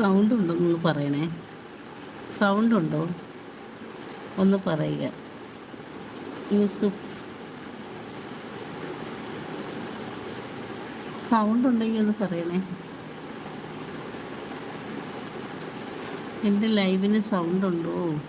Sound ഉണ്ടോ ഒന്ന് പറയണേ. സൗണ്ട് ഉണ്ടോ ഒന്ന് പറയുക. യൂസുഫ്. സൗണ്ട് ഉണ്ടെങ്കിൽ ഒന്ന് പറയണേ. എന്റെ ലൈവിന് സൗണ്ട് ഉണ്ടോ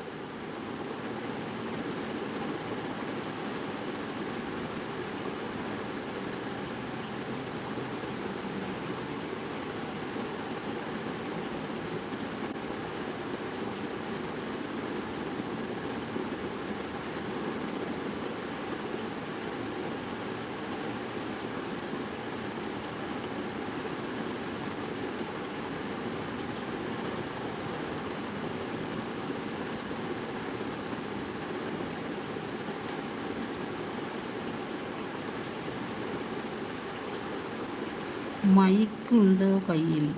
മൈക്കുണ്ട് കയ്യിൽ.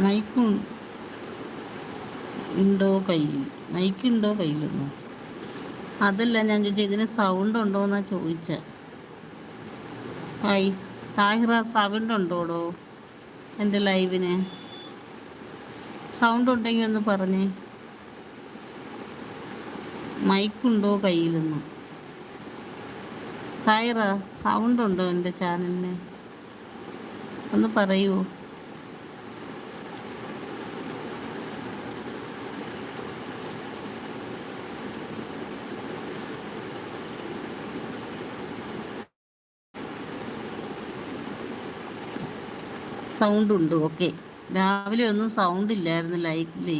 മൈക്ക് ഉണ്ടോ കയ്യിൽ? മൈക്കുണ്ടോ കയ്യിലെന്നോ? അതല്ല ഞാൻ ചോദിച്ചത് ഇതിന് സൗണ്ട് ഉണ്ടോ എന്നാ ചോദിച്ച. ഹായ് താഹിറ സൗണ്ട് ഉണ്ടോടോ? എന്റെ ലൈവിന്. സൗണ്ട് ഉണ്ടെങ്കിൽ ഒന്ന് പറഞ്ഞേ. മൈക്കുണ്ടോ കയ്യിലൊന്നും? തായിറ സൗണ്ട് ഉണ്ടോ എന്റെ ചാനലിന് ഒന്ന് പറയൂ. സൗണ്ട് ഉണ്ട് ഓക്കെ. രാവിലെ ഒന്നും സൗണ്ട് ഇല്ലായിരുന്നു ലൈക്കിലേ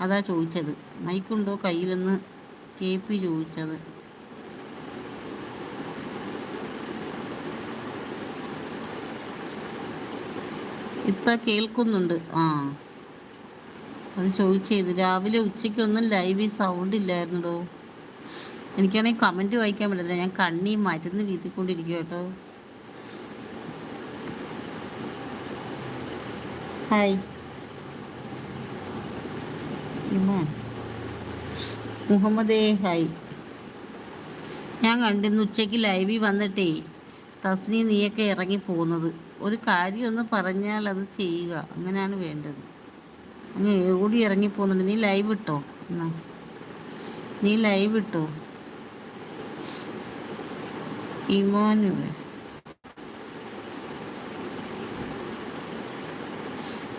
അതാ ചോദിച്ചത്. മൈക്കുണ്ടോ കയ്യിലെന്ന് കെ പി ചോദിച്ചത്. ഇത്ര കേൾക്കുന്നുണ്ട്. ആ. അത് ചോദിച്ചത് രാവിലെ ഉച്ചയ്ക്കൊന്നും ലൈവിൽ സൗണ്ട് ഇല്ലായിരുന്നടോ. എനിക്കാണെങ്കിൽ കമന്റ് വായിക്കാൻ പറ്റില്ല ഞാൻ കണ്ണി മരുന്ന് വീതിക്കൊണ്ടിരിക്കും കേട്ടോ. ഹായ് മുഹമ്മദേ ഹായ് ഞാൻ കണ്ടിരുന്നു ഉച്ചയ്ക്ക് ലൈവിൽ വന്നിട്ടേ തസ്നി നീയൊക്കെ ഇറങ്ങി പോകുന്നത് ഒരു കാര്യം ഒന്ന് പറഞ്ഞാൽ അത് ചെയ്യുക. അങ്ങനെയാണ് വേണ്ടത്. അങ്ങ് ഓടി ഇറങ്ങി പോകുന്നുണ്ട്. നീ ലൈവ് ഇട്ടോ? എന്നാ. നീ ലൈവ് ഇട്ടോ? ഇമാനു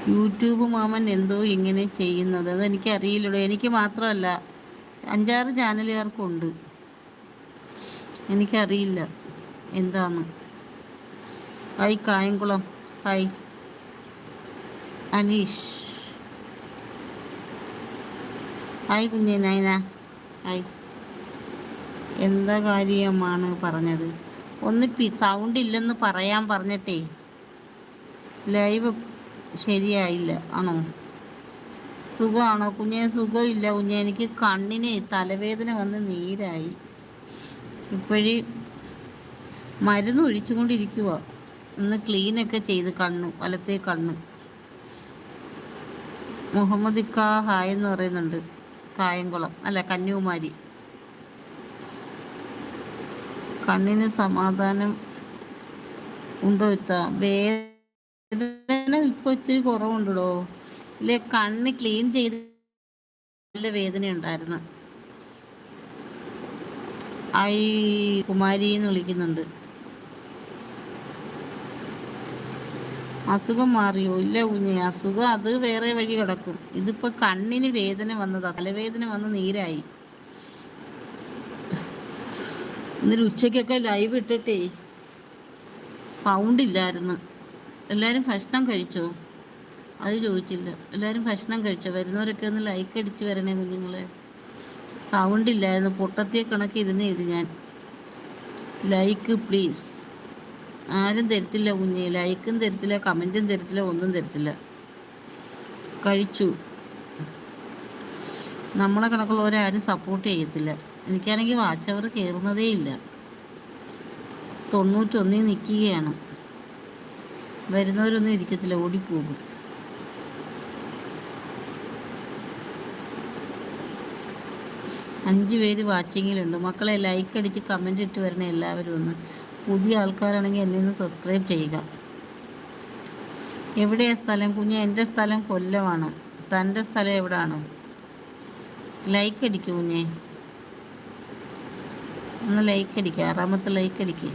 യൂട്യൂബ് മാമൻ എന്തോ ഇങ്ങനെ ചെയ്യുന്നത്. അതെനിക്ക് അറിയില്ലടോ എനിക്ക് മാത്രമല്ല അഞ്ചാറ് ചാനലുകാർക്കുണ്ട്. എനിക്കറിയില്ല. എന്താന്ന്. Hi Kayamkulam hi Anish hi കുഞ്ഞേ നൈന ഹായ് എന്താ കാര്യമാണ് പറഞ്ഞത്? ഒന്ന് പി സൗണ്ട് ഇല്ലെന്ന് പറയാൻ പറഞ്ഞിട്ടേ. ലൈവ് ശരിയായില്ല. ആണോ? സുഖമാണോ? കുഞ്ഞെ സുഖമില്ല കുഞ്ഞെ. എനിക്ക് കണ്ണിന് തലവേദന വന്ന് നീരായി. ഇപ്പോഴേ മരുന്ന് ഒഴിച്ചുകൊണ്ടിരിക്കുക ഒന്ന് ക്ലീനൊക്കെ ചെയ്ത് കണ്ണ് വലത്തെ കണ്ണ്. മുഹമ്മദ് ഇക്ക ഹായ് എന്ന് പറയുന്നുണ്ട്. കായംകുളം അല്ല കന്യാകുമാരി. കണ്ണിന് സമാധാനം ഉണ്ടോ ഇത്ത? വേദന ഇപ്പോൾ ഇത്തിരി കുറവുണ്ടോ ഇല്ലേ കണ്ണ് ക്ലീൻ ചെയ്ത് നല്ല വേദന ഉണ്ടായിരുന്നു ഐ കുമാരി എന്ന് വിളിക്കുന്നുണ്ട്. അസുഖം മാറിയോ? ഇല്ല കുഞ്ഞെ അസുഖം അത് വേറെ വഴി കിടക്കും. ഇതിപ്പോ കണ്ണിന് വേദന വന്നതാ. തലവേദന വന്ന് നീരായി. ഇന്നലെ ഉച്ചയ്ക്കൊക്കെ ലൈവ് ഇട്ടിട്ടേ സൗണ്ട് ഇല്ലായിരുന്നു. എല്ലാവരും ഭക്ഷണം കഴിച്ചോ? അത് ചോദിച്ചില്ല. എല്ലാവരും ഭക്ഷണം കഴിച്ചോ? വരുന്നവരൊക്കെ ഒന്ന് ലൈക്ക് അടിച്ച് വരണേ കുഞ്ഞുങ്ങളെ. സൗണ്ട് ഇല്ലായിരുന്നു. പൊട്ടത്തിയെ കണക്ക് ഇരുന്നേ ഇത് ഞാൻ. ലൈക്ക് പ്ലീസ് ആരും തരത്തില്ല കുഞ്ഞി. ലൈക്കും തരത്തില്ല കമന്റും തരത്തില്ല ഒന്നും തരത്തില്ല. കഴിച്ചു. നമ്മളെ കണക്കുള്ളവരാരും സപ്പോർട്ട് ചെയ്യത്തില്ല. എനിക്കാണെങ്കിൽ വാച്ച് അവർ കയറുന്നതേ ഇല്ല. തൊണ്ണൂറ്റൊന്നിൽ നിൽക്കുകയാണ് വരുന്നവരൊന്നും ഇരിക്കത്തില്ല ഓടിപ്പോകും. അഞ്ച് പേര് വാച്ചിങ്ങിലുണ്ട് മക്കളെ ലൈക്ക് അടിച്ച് കമന്റ് ഇട്ട് വരണേ എല്ലാവരും ഒന്ന്. പുതിയ ആൾക്കാരാണെങ്കിൽ എന്നെ ഒന്ന് സബ്സ്ക്രൈബ് ചെയ്യുക. എവിടെയാണ് സ്ഥലം? കുഞ്ഞ് എന്റെ സ്ഥലം കൊല്ലമാണ്. തന്റെ സ്ഥലം എവിടാണ്? ലൈക്ക് അടിക്കൂ കുഞ്ഞേ. ഒന്ന് ലൈക്ക് അടിക്കുക ആറാമത്തെ ലൈക്ക് അടിക്കുക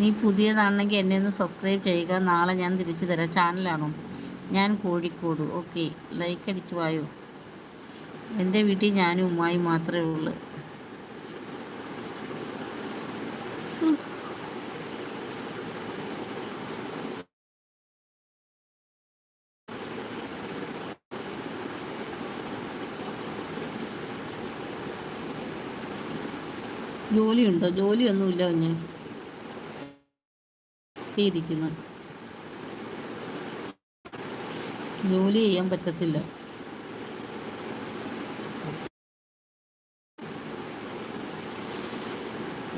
നീ പുതിയതാണെങ്കിൽ എന്നെ ഒന്ന് സബ്സ്ക്രൈബ് ചെയ്യുക. നാളെ ഞാൻ തിരിച്ചു തരാം. ചാനലാണോ ഞാൻ കോഴിക്കോട്. ഓക്കെ ലൈക്ക് അടിച്ച് വായോ. എന്റെ വീട്ടിൽ ഞാനും ഉമ്മായി മാത്രമേ ഉള്ളൂ. ജോലിയുണ്ടോ? ജോലിയൊന്നുമില്ല കുഞ്ഞ്. ഇരിക്കുന്നു ജോലി ചെയ്യാൻ പറ്റത്തില്ല.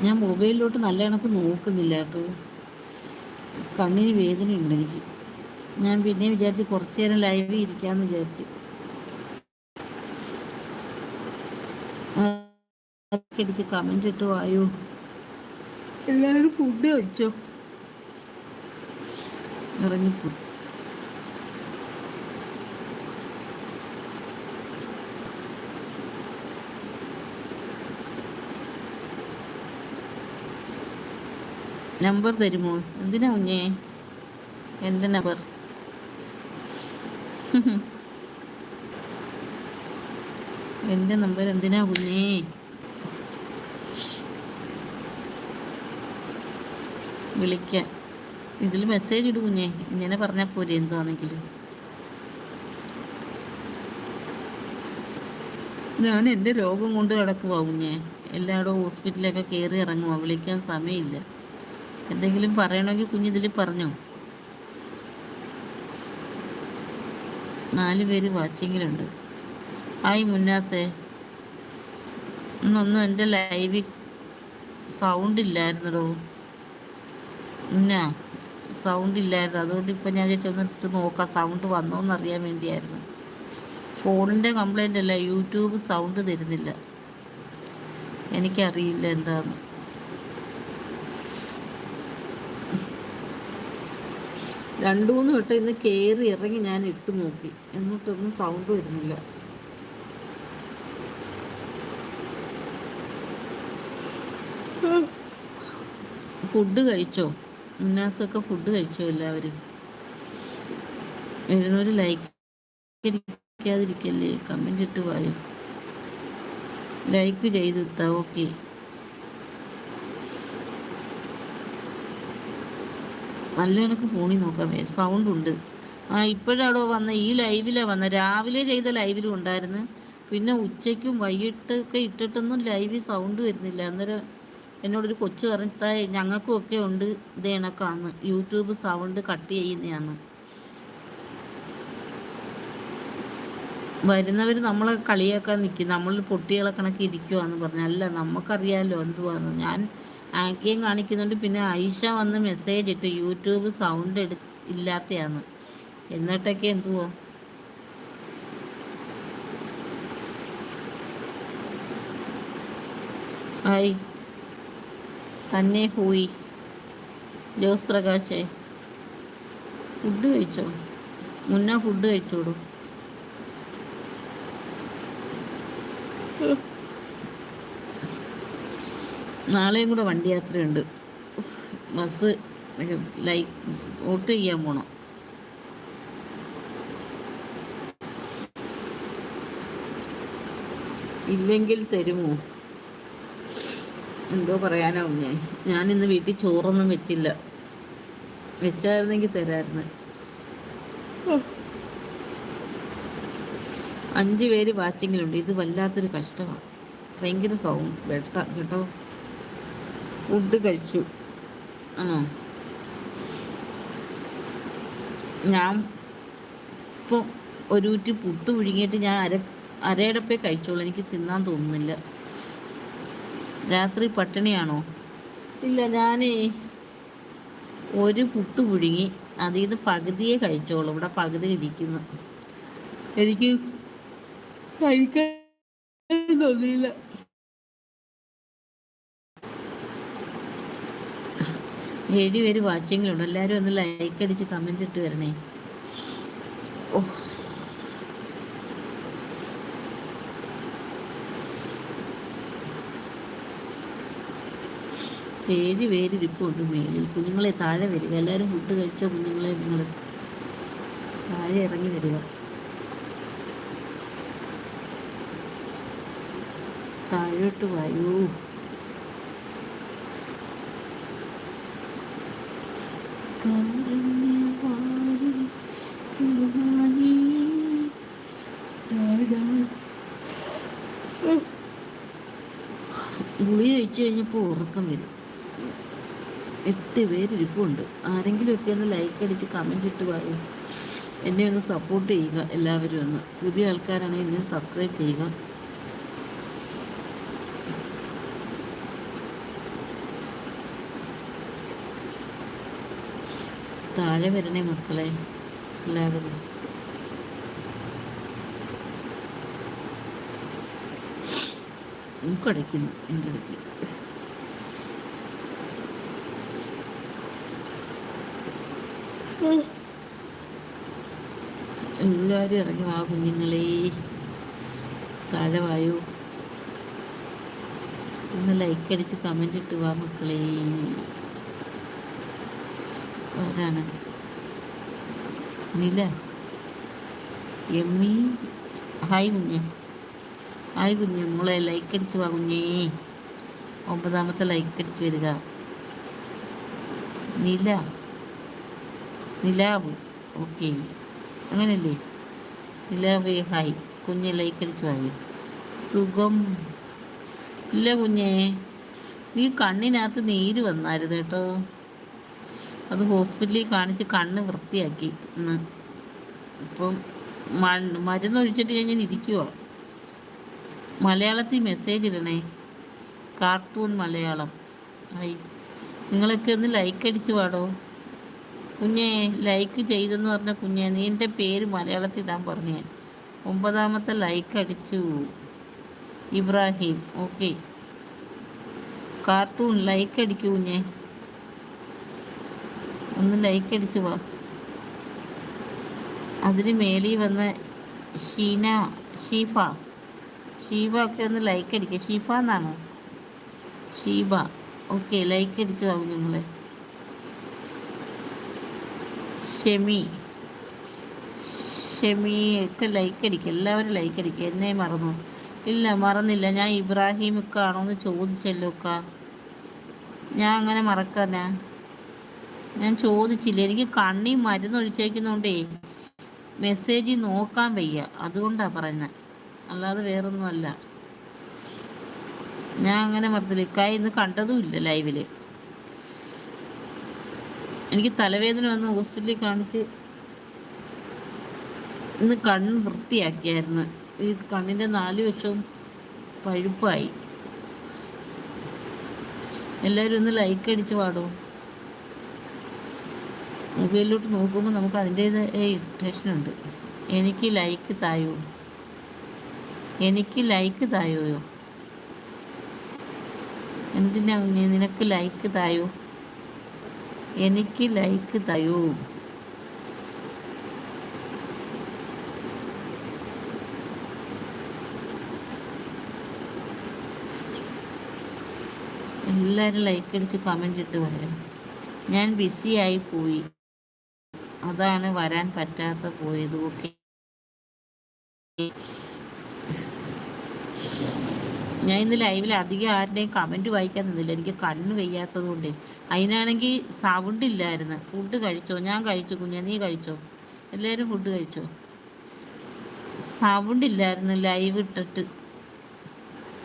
ഞാൻ മൊബൈലിലോട്ട് നല്ല കണക്ക് നോക്കുന്നില്ല കേട്ടോ. കണ്ണിന് വേദനയുണ്ട് എനിക്ക്. ഞാൻ പിന്നെ വിചാരിച്ച് കുറച്ചു നേരം ലൈവിൽ ഇരിക്കാമെന്ന് വിചാരിച്ചു. അടിച്ച് കമന്റ് ഇട്ട് വായു എല്ലാവരും ഫുഡ് വെച്ചോ ഇറങ്ങിപ്പോ നമ്പർ തരുമോ? എന്തിനാ കുഞ്ഞേ എന്റെ നമ്പർ? എന്റെ നമ്പർ? എന്തിനാ കുഞ്ഞേ വിളിക്കാൻ. ഇതിൽ മെസ്സേജ് ഇടു കുഞ്ഞേ. ഇങ്ങനെ പറഞ്ഞാൽ പോരെ എന്താണെങ്കിലും. ഞാൻ എന്റെ രോഗം കൊണ്ട് കിടക്കുവാ കുഞ്ഞേ. എല്ലായിടവും ഹോസ്പിറ്റലൊക്കെ കയറി ഇറങ്ങുക വിളിക്കാൻ സമയമില്ല. എന്തെങ്കിലും പറയണമെങ്കിൽ കുഞ്ഞിതിൽ പറഞ്ഞോ? നാല് പേര് വാച്ചിങ്ങിലുണ്ട് ഹായ് മുന്നാസേ. ഇന്നൊന്നും എന്റെ ലൈവിൽ സൗണ്ട് ഇല്ലായിരുന്നടോ. ഇന്ന? സൗണ്ട് ഇല്ലായിരുന്നു. അതുകൊണ്ട് ഇപ്പം ഞാൻ ചെന്നിട്ട് നോക്കാം. സൗണ്ട് വന്നോന്ന് അറിയാൻ വേണ്ടിയായിരുന്നു. ഫോണിന്റെ കംപ്ലൈന്റ് അല്ല യൂട്യൂബ് സൗണ്ട് തരുന്നില്ല. എനിക്കറിയില്ല എന്താന്ന്. രണ്ടു മൂന്ന് വട്ടം ഇന്ന് കയറി ഇറങ്ങി ഞാൻ ഇട്ട് നോക്കി. എന്നിട്ടൊന്നും സൗണ്ട് വരുന്നില്ല. ഫുഡ് കഴിച്ചോ? മുന്നാസൊക്കെ ഫുഡ് കഴിച്ചോ എല്ലാവരും? വരുന്നൊരു ലൈക്ക് അടിക്കാതിരിക്കല്ലേ? ഇട്ട് പോയോ ലൈക്ക് ചെയ്തിട്ടാ ഓക്കെ നല്ല കണക്ക് ഫോണിൽ നോക്കാമേ സൗണ്ട് ഉണ്ട്. ആ ഇപ്പോഴാടോ വന്ന ഈ ലൈവിലാണ് വന്ന രാവിലെ ചെയ്ത ലൈവിലും ഉണ്ടായിരുന്നു. പിന്നെ ഉച്ചയ്ക്കും വൈകിട്ടൊക്കെ ഇട്ടിട്ടൊന്നും ലൈവിൽ സൗണ്ട് വരുന്നില്ല. അന്നേരം എന്നോടൊരു കൊച്ചു പറഞ്ഞാൽ ഞങ്ങൾക്കും ഒക്കെ ഉണ്ട് ഇത് കണക്കാന്ന്. യൂട്യൂബ് സൗണ്ട് കട്ട് ചെയ്യുന്നതാണ്. വരുന്നവർ നമ്മളെ കളിയാക്കാൻ നിൽക്കും നമ്മൾ പൊട്ടികളെ കണക്ക് ഇരിക്കുവാന്ന് പറഞ്ഞു. അല്ല നമുക്കറിയാമല്ലോ എന്തുവാന്ന്. ഞാൻ ആക്കിയും കാണിക്കുന്നുണ്ട് പിന്നെ ഐഷ വന്ന് മെസ്സേജ് ഇട്ട് യൂട്യൂബ് സൗണ്ട് എടു ഇല്ലാത്തയാണ് എന്നിട്ടൊക്കെ എന്തുവോ? ഹായ്. തന്നെ പോയി. ജോസ് പ്രകാശേ ഫുഡ് കഴിച്ചോ? മുന്നേ ഫുഡ് കഴിച്ചോളൂ നാളെയും കൂടെ വണ്ടി യാത്രയുണ്ട്. ബസ് ലൈക്ക് വോട്ട് ചെയ്യാൻ പോണം. ഇല്ലെങ്കിൽ തരുമോ? എന്തോ പറയാനാവും ഞാൻ. ഇന്ന് വീട്ടിൽ ചോറൊന്നും വെച്ചില്ല. വെച്ചായിരുന്നെങ്കിൽ തരായിരുന്നു. അഞ്ച് പേര് വാച്ചിങ്ങിലുണ്ട്. ഇത് വല്ലാത്തൊരു കഷ്ടമാണ് ഭയങ്കര സൗണ്ട് വെട്ട കേട്ടോ. ഫുഡ് കഴിച്ചു. ആ ഞാൻ ഇപ്പോൾ ഒരു ഊറ്റി പുട്ട് പുഴുങ്ങിയിട്ട് ഞാൻ അര അരയടപ്പേ കഴിച്ചോളൂ. എനിക്ക് തിന്നാൻ തോന്നുന്നില്ല. രാത്രി പട്ടിണിയാണോ? ഇല്ല ഞാനേ ഒരു പുട്ട് പുഴുങ്ങി അതിൽ നിന്ന് പകുതിയെ കഴിച്ചോളൂ. ഇവിടെ പകുതി ഇരിക്കുന്നു എനിക്ക് കഴിക്കാൻ തോന്നിയില്ല. ഏഴ് പേര് വാച്ചിങ്ങിലുണ്ട്. എല്ലാവരും ഒന്ന് ലൈക്ക് അടിച്ച് കമന്റ് ഇട്ട് വരണേ. ഓ പേര് പേരിരിപ്പുണ്ട് മേലിൽ. കുഞ്ഞുങ്ങളെ താഴെ വരിക. എല്ലാവരും ഫുഡ് കഴിച്ച കുഞ്ഞുങ്ങളെ? നിങ്ങൾ താഴെ ഇറങ്ങി വരിക. താഴോട്ട് വായൂ. ഗുളി കഴിച്ചു കഴിഞ്ഞപ്പോൾ ഉറക്കം വരും. എട്ട് പേരിരിപ്പുണ്ട് ആരെങ്കിലുമൊക്കെ ഒന്ന് ലൈക്ക് അടിച്ച് കമന്റ് ഇട്ട് പറയും. എന്നെ ഒന്ന് സപ്പോർട്ട് ചെയ്യുക എല്ലാവരും ഒന്ന്. പുതിയ ആൾക്കാരാണെങ്കിൽ എന്നെ സബ്സ്ക്രൈബ് ചെയ്യുക. താഴെ വരണേ മക്കളെ എല്ലാവരും. മൂക്കടയ്ക്കുന്നു എന്റെ അടുത്ത്. എല്ലാവരും ഇറങ്ങി വാ കുഞ്ഞുങ്ങളെ. താഴെ വായു ഒന്ന് ലൈക്ക് അടിച്ച് കമന്റ് ഇട്ട് വാ മക്കളെ. ആരാണ് നില. എമ്മി. ഹായ് കുഞ്ഞെ. ഹായ് കുഞ്ഞെ. മോളെ ലൈക്ക് അടിച്ച് വാ കുഞ്ഞേ. ഒമ്പതാമത്തെ ലൈക്ക് അടിച്ച് വരിക. നില. നിലാവ് ഓക്കെ അങ്ങനല്ലേ? നിലാവ് ഹായ് കുഞ്ഞ് ലൈക്ക് അടിച്ചതായി സുഖം. ഇല്ല കുഞ്ഞേ. നീ കണ്ണിനകത്ത് നീര് വന്നായിരുന്നു കേട്ടോ. അത് ഹോസ്പിറ്റലിൽ കാണിച്ച് കണ്ണ് വൃത്തിയാക്കി. ഇന്ന്. ഇപ്പം മരുന്ന് ഒഴിച്ചിട്ട് ഞാൻ ഇരിക്കുവോ. മലയാളത്തിൽ മെസ്സേജ് ഇടണേ. കാർട്ടൂൺ മലയാളം. ഹായ് നിങ്ങളൊക്കെ ഒന്ന് ലൈക്ക് അടിച്ചു പാടോ കുഞ്ഞെ ലൈക്ക് ചെയ്തെന്ന് പറഞ്ഞ കുഞ്ഞെ നീ എന്റെ പേര് മലയാളത്തിൽ ഇടാൻ പറഞ്ഞു. ഞാൻ ഒമ്പതാമത്തെ ലൈക്ക് അടിച്ചു. ഇബ്രാഹിം ഓക്കെ കാർട്ടൂൺ ലൈക്ക് അടിക്കൂ കുഞ്ഞെ. ഒന്ന് ലൈക്ക് അടിച്ചു വാ. അതിന് മേളിൽ വന്ന ഷീന ഷീഫ. ഷീബ ഒക്കെ ഒന്ന് ലൈക്ക് അടിക്കുക ഷീഫ എന്നാണോ? ഷീബ. ഓക്കെ ലൈക്ക് അടിച്ചു വാ കുഞ്ഞുങ്ങളെ. ഷെമി ഷെമി ഒക്കെ ലൈക്ക് അടിക്കുക എല്ലാവരും ലൈക്ക് അടിക്കുക എന്നെ മറന്നു. ഇല്ല മറന്നില്ല. ഞാൻ ഇബ്രാഹിമിക്കാണോ എന്ന് ചോദിച്ചല്ലോ അക്ക. ഞാൻ അങ്ങനെ മറക്കാനാ? ഞാൻ ചോദിച്ചില്ല. എനിക്ക് കണ്ണി മരുന്ന് ഒഴിച്ചേക്കുന്നോണ്ടേ മെസ്സേജ് നോക്കാൻ വയ്യ. അതുകൊണ്ടാണ് പറയുന്നത് അല്ലാതെ വേറൊന്നുമല്ല. ഞാൻ അങ്ങനെ മറന്നില്ല. ഇക്കായി ഇന്ന് കണ്ടതുമില്ല ലൈവിൽ. എനിക്ക് തലവേദന വന്ന് ഹോസ്പിറ്റലിൽ കാണിച്ച് ഇന്ന് കണ്ണ് വൃത്തിയാക്കിയായിരുന്നു. ഈ കണ്ണിന്റെ നാല് വശവും പഴുപ്പായി. എല്ലാവരും ഒന്ന് ലൈക്ക് അടിച്ച് പാടും മൊബൈലിലോട്ട് നോക്കുമ്പോൾ നമുക്ക് അതിന്റേതായ ഇറിറ്റേഷനുണ്ട് എനിക്ക് ലൈക്ക് തായോ? എനിക്ക് ലൈക്ക് തായോയോ? എന്തിനാ നിനക്ക് ലൈക്ക് തായോ? എനിക്ക് ലൈക്ക് തരൂ. എല്ലാവരും ലൈക്ക് അടിച്ച് കമന്റ് ഇട്ട് പറയാം. ഞാൻ ബിസിയായി പോയി. അതാണ് വരാൻ പറ്റാത്ത പോയത്. ഓക്കെ ഞാൻ ഇന്ന് ലൈവിൽ അധികം ആരുടെയും കമന്റ് വായിക്കാൻ നിന്നില്ല. എനിക്ക് കണ്ണ് വയ്യാത്തത് കൊണ്ട്. അതിനാണെങ്കിൽ സൗണ്ട് ഇല്ലായിരുന്നു. ഫുഡ് കഴിച്ചോ? ഞാൻ കഴിച്ചു കുഞ്ഞ. നീ കഴിച്ചോ? എല്ലാവരും ഫുഡ് കഴിച്ചോ? സൗണ്ട് ഇല്ലായിരുന്നു. ലൈവ് ഇട്ടിട്ട്.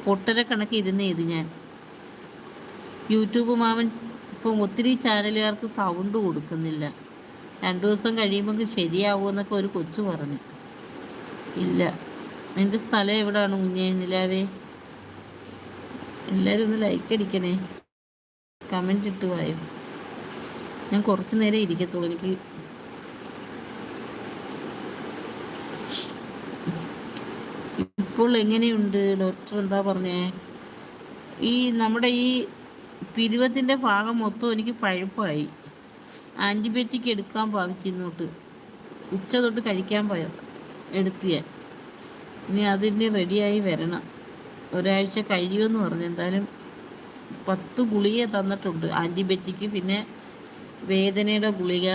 പൊട്ടര കണക്ക് ഇരുന്ന് ചെയ്ത് ഞാൻ. യൂട്യൂബ് മാമൻ ഇപ്പം ഒത്തിരി ചാനലുകാർക്ക് സൗണ്ട് കൊടുക്കുന്നില്ല. രണ്ടു ദിവസം കഴിയുമ്പോൾ ശരിയാവുമെന്നൊക്കെ ഒരു കൊച്ചു പറഞ്ഞു. ഇല്ല. നിന്റെ സ്ഥലം എവിടെയാണ് കുഞ്ഞേ? നിലാവേ? എല്ലാവരും ഒന്ന് ലൈക്ക് അടിക്കണേ. കമന്റ് ഇട്ട് വായോ. ഞാൻ കുറച്ച് നേരം ഇരിക്കത്തുള്ളൂ എനിക്ക് ഇപ്പോൾ എങ്ങനെയുണ്ട്? ഡോക്ടർ എന്താ പറഞ്ഞേ? ഈ നമ്മുടെ ഈ പിരുവത്തിന്റെ ഭാഗം മൊത്തം എനിക്ക് പഴുപ്പായി. ആന്റിബയോട്ടിക് എടുക്കാൻ ഭാവിച്ചിരുന്നോട്ട് ഉച്ച തൊട്ട് കഴിക്കാൻ പോയ എടുത്തിയാൽ ഇനി അതിന് റെഡിയായി വരണം. ഒരാഴ്ച കഴിയുമെന്ന് പറഞ്ഞു. എന്തായാലും പത്ത് ഗുളിക തന്നിട്ടുണ്ട്. ആന്റിബയോട്ടിക് പിന്നെ വേദനയുടെ ഗുളിക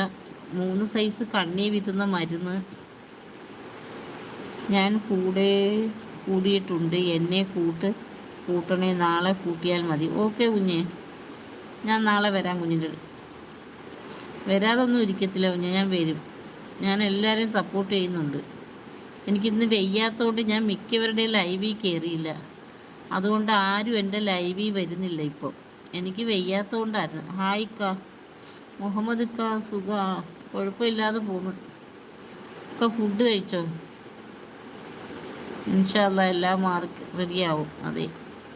മൂന്ന് സൈസ് കണ്ണി വിത്തുന്ന മരുന്ന് ഞാൻ കൂടെ കൂടിയിട്ടുണ്ട്. എന്നെ കൂട്ട് കൂട്ടണേ നാളെ കൂട്ടിയാൽ മതി. ഓക്കെ കുഞ്ഞെ. ഞാൻ നാളെ വരാം കുഞ്ഞിന്റെ വരാതൊന്നും ഇരിക്കത്തില്ല കുഞ്ഞെ. ഞാൻ വരും. ഞാൻ എല്ലാവരെയും സപ്പോർട്ട് ചെയ്യുന്നുണ്ട്. എനിക്കിന്ന് വെയ്യാത്തതുകൊണ്ട് ഞാൻ മിക്കവരുടെയും ലൈവിൽ കയറിയില്ല. അതുകൊണ്ട് ആരും എന്റെ ലൈവിൽ വരുന്നില്ല ഇപ്പോൾ എനിക്ക് വയ്യാത്തതുകൊണ്ടായിരുന്നു ഹായ് കാ. മുഹമ്മദ് കാ സുഖ. കുഴപ്പമില്ലാതെ പോന്നു ഒക്കെ ഫുഡ് കഴിച്ചോ? ഇൻഷാല്ല എല്ലാം മാർക്ക് റെഡിയാവും അതെ.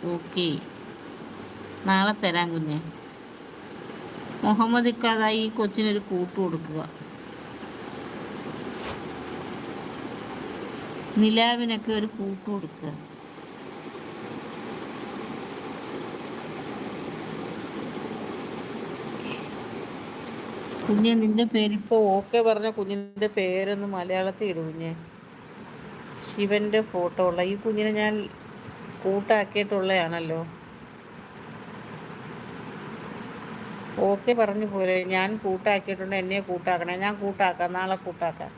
ഓക്കെ നാളെ തരാം കുഞ്ഞെ. മുഹമ്മദ് ഇക്കാതായി ഈ കൊച്ചിനൊരു കൂട്ട് കൊടുക്കുക. നിലാവിനൊക്കെ ഒരു കൂട്ട് കൊടുക്കുക. കുഞ്ഞെ നിന്റെ പേരിപ്പോ ഓക്കെ പറഞ്ഞ കുഞ്ഞിന്റെ പേരൊന്ന് മലയാളത്തിൽ ഇടും കുഞ്ഞെ. ശിവന്റെ ഫോട്ടോ ഉള്ള ഈ കുഞ്ഞിനെ ഞാൻ കൂട്ടാക്കിയിട്ടുള്ളതാണല്ലോ ഓക്കെ പറഞ്ഞു പോലെ ഞാൻ കൂട്ടാക്കിയിട്ടുണ്ട് എന്നെ കൂട്ടാക്കണേ. ഞാൻ കൂട്ടാക്കാം നാളെ കൂട്ടാക്കാം.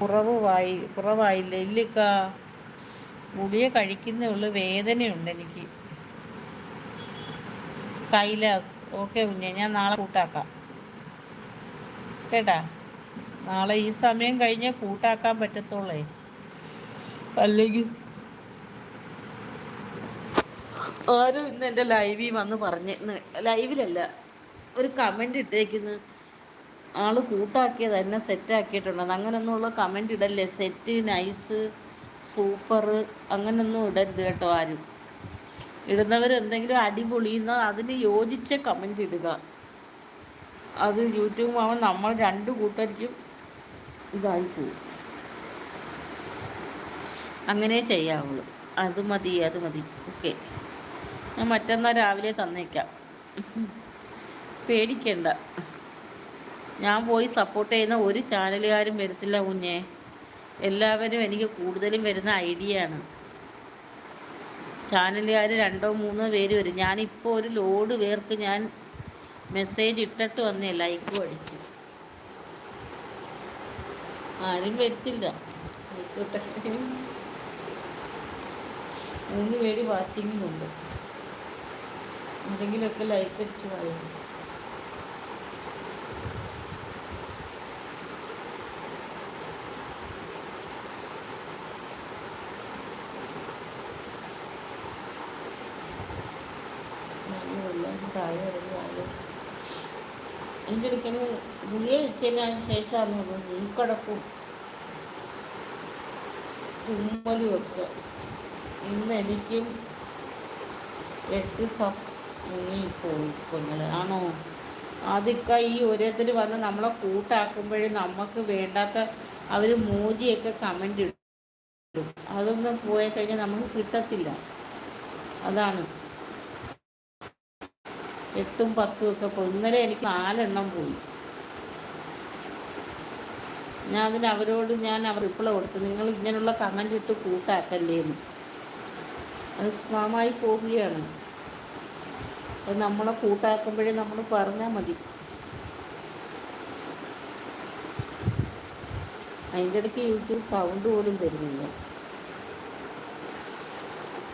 കുറവായി കുറവായില്ല? ഇല്ലിക്ക ഗുളിക കഴിക്കുന്നേ ഉള്ളു വേദനയുണ്ട് എനിക്ക്. കൈലാസ് ഓക്കെ കുഞ്ഞെ ഞാൻ നാളെ കൂട്ടാക്കാം. കേട്ടാ? നാളെ ഈ സമയം കഴിഞ്ഞേ കൂട്ടാക്കാൻ പറ്റത്തുള്ളേ. അല്ലെങ്കിൽ ആരും ഇന്ന് എന്റെ ലൈവിൽ വന്ന് പറഞ്ഞ് ലൈവിലല്ല ഒരു കമന്റ് ഇട്ടേക്കുന്നു. ആൾ കൂട്ടാക്കിയത് എന്നെ സെറ്റാക്കിയിട്ടുണ്ടെന്ന് അങ്ങനെയൊന്നുമുള്ള കമന്റ് ഇടല്ലേ? സെറ്റ് നൈസ് സൂപ്പർ അങ്ങനൊന്നും ഇടരുത് കേട്ടോ ആരും. ഇടുന്നവർ എന്തെങ്കിലും അടിപൊളിയുന്ന അതിന് യോജിച്ച കമന്റ് ഇടുക. അത് യൂട്യൂബ് ആവുമ്പോൾ നമ്മൾ രണ്ട് കൂട്ടർക്കും ഇതായി പോകും. അങ്ങനെ ചെയ്യാവുള്ളൂ. അത് മതി അത് മതി. ഓക്കെ. ഞാൻ മറ്റന്നാൾ രാവിലെ തന്നേക്കാം. പേടിക്കണ്ട. ഞാൻ പോയി സപ്പോർട്ട് ചെയ്യുന്ന ഒരു ചാനലുകാരും വരത്തില്ല കുഞ്ഞെ. എല്ലാവരും എനിക്ക് കൂടുതലും വരുന്ന ഐഡിയ ആണ്. ചാനലുകാർ രണ്ടോ മൂന്നോ പേര് വരും. ഞാനിപ്പോൾ ഒരു ലോഡ് പേർക്ക് ഞാൻ മെസ്സേജ് ഇട്ടിട്ട് വന്നേ ലൈക്ക് അടിച്ചു. ആരും വരത്തില്ല. മൂന്ന് പേര് വാച്ചിങ്ങുണ്ട് എന്തെങ്കിലുമൊക്കെ ലൈക്ക് അടിച്ച് പറയുന്നു. താഴെ ഇറങ്ങി അടുക്കൽ ഗുളിക വെച്ചതിന് ശേഷമാണ് ഉൾക്കടപ്പും തുമ്മലും ഒക്കെ. ഇന്ന് എനിക്കും എട്ട് സഫ് മുങ്ങിപ്പോയി കുഞ്ഞത് ആണോ? ആദ്യമൊക്കെ ഈ ഓരോരുത്തർ വന്ന് നമ്മളെ കൂട്ടാക്കുമ്പോഴും നമുക്ക് വേണ്ടാത്ത അവർ മോജിയൊക്കെ കമന്റ് ഇടും. അതൊന്നും പോയി കഴിഞ്ഞാൽ നമുക്ക് കിട്ടത്തില്ല. അതാണ്. എട്ടും പത്തും ഒക്കെ പോയി. ഇന്നലെ എനിക്ക് നാലെണ്ണം പോയി. ഞാൻ അതിന് അവരോട് ഞാൻ അവർ റിപ്ലൈ കൊടുത്തു. നിങ്ങൾ ഇങ്ങനെയുള്ള കമന്റ് ഇട്ട് കൂട്ടാക്കല്ലേന്ന് അത് സ്വാമായി പോവുകയാണ്. അത് നമ്മളെ കൂട്ടാക്കുമ്പോഴേ നമ്മൾ പറഞ്ഞാൽ മതി. അതിന്റെ ഇടയ്ക്ക് യൂട്യൂബ് സൗണ്ട് പോലും തരുന്നില്ല.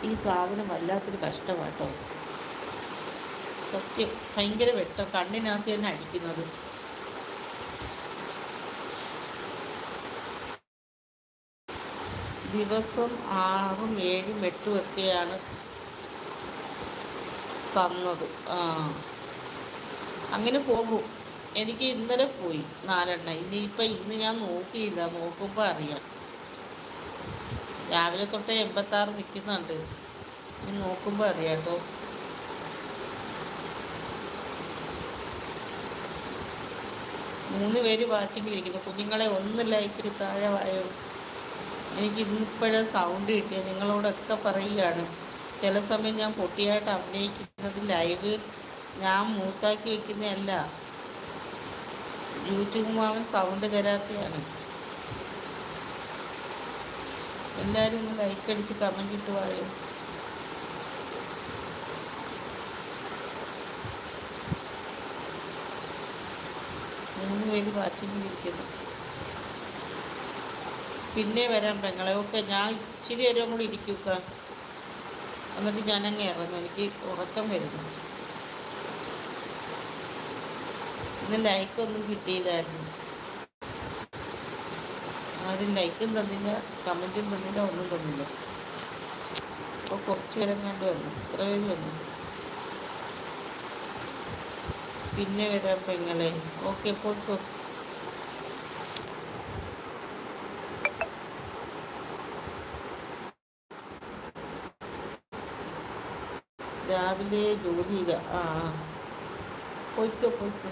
ഈ സാധനം വല്ലാത്തൊരു കഷ്ടമാട്ടോ. സത്യം. ഭയങ്കര വെട്ടം. കണ്ണിനകത്ത് തന്നെ അടിക്കുന്നത്. ദിവസം ആറും ഏഴും എട്ടും ഒക്കെയാണ് തന്നത്. ആ. അങ്ങനെ പോകും. എനിക്ക് ഇന്നലെ പോയി നാലെണ്ണ. ഇനിയിപ്പോൾ ഇന്ന് ഞാൻ നോക്കിയില്ല. നോക്കുമ്പോൾ അറിയാം. രാവിലെ തൊട്ടേ എൺപത്താറ് നിൽക്കുന്നുണ്ട് ഇനി നോക്കുമ്പോൾ അറിയാം കേട്ടോ. മൂന്ന് പേര് വാച്ചിങ്ങിലിരിക്കുന്നു കുഞ്ഞുങ്ങളെ ഒന്ന് ലൈക്ക് താഴെ വായോ. എനിക്ക് ഇന്നിപ്പോഴേ സൗണ്ട് കിട്ടിയത് നിങ്ങളോടൊക്കെ പറയുകയാണ്. ചില സമയം ഞാൻ പൊട്ടിയായിട്ട് അഭിനയിക്കുന്നത് ലൈവ് ഞാൻ മൂത്താക്കി വെക്കുന്നതല്ല. YouTube മാവൻ sound തരാത്തയാണ്. എല്ലാവരും ഒന്ന് ലൈക്ക് അടിച്ച് കമന്റ് ഇട്ട് പറയും മൂന്ന് പേര് വാച്ചിങ്ങിലിരിക്കുന്നു പിന്നെ വരാം പെങ്ങളെ. ഓക്കെ ഞാൻ ഇച്ചിരി നേരം കൂടി ഇരിക്കുക എന്നിട്ട് ഞാനങ്ങ് ഇറങ്ങും. എനിക്ക് ഉറക്കം വരുന്നു. ഇന്ന് ലൈക്കൊന്നും കിട്ടിയില്ലായിരുന്നു. ആരും ലൈക്കും തന്നില്ല കമന്റും തന്നില്ല ഒന്നും തന്നില്ല. അപ്പോൾ കുറച്ച് പേരെങ്ങാണ്ട് വന്നു. ഇത്ര പേര് വന്നു. പിന്നെ വരാം പെങ്ങളെ. ഓക്കെ പോക്കോ. രാവിലെ ജോലിയില്ല ആ. പോയിക്കോ പോയിക്കോ.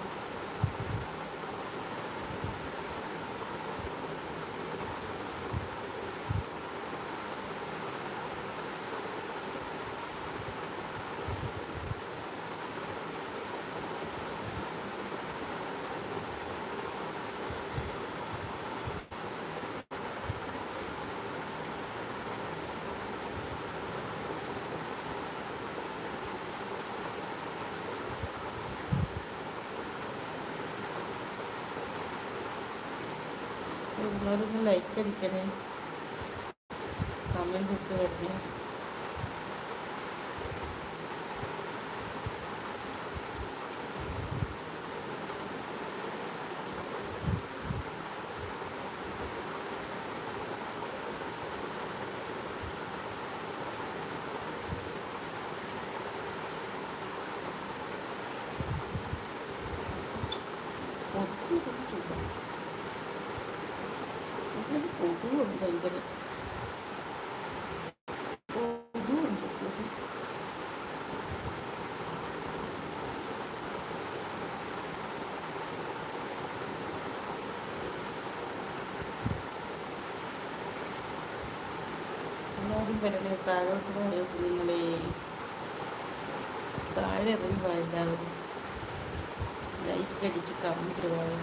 എല്ലാവരും ലൈക്ക് അടിക്കണേ. കമന്റ് ഇട്ട് വരണേ. വരണേ താഴോട്ട് പോയോ കുഞ്ഞുങ്ങളെ താഴെ പോയ എല്ലാവരും ലൈക്ക് അടിച്ച് കമന്റ് പോയോ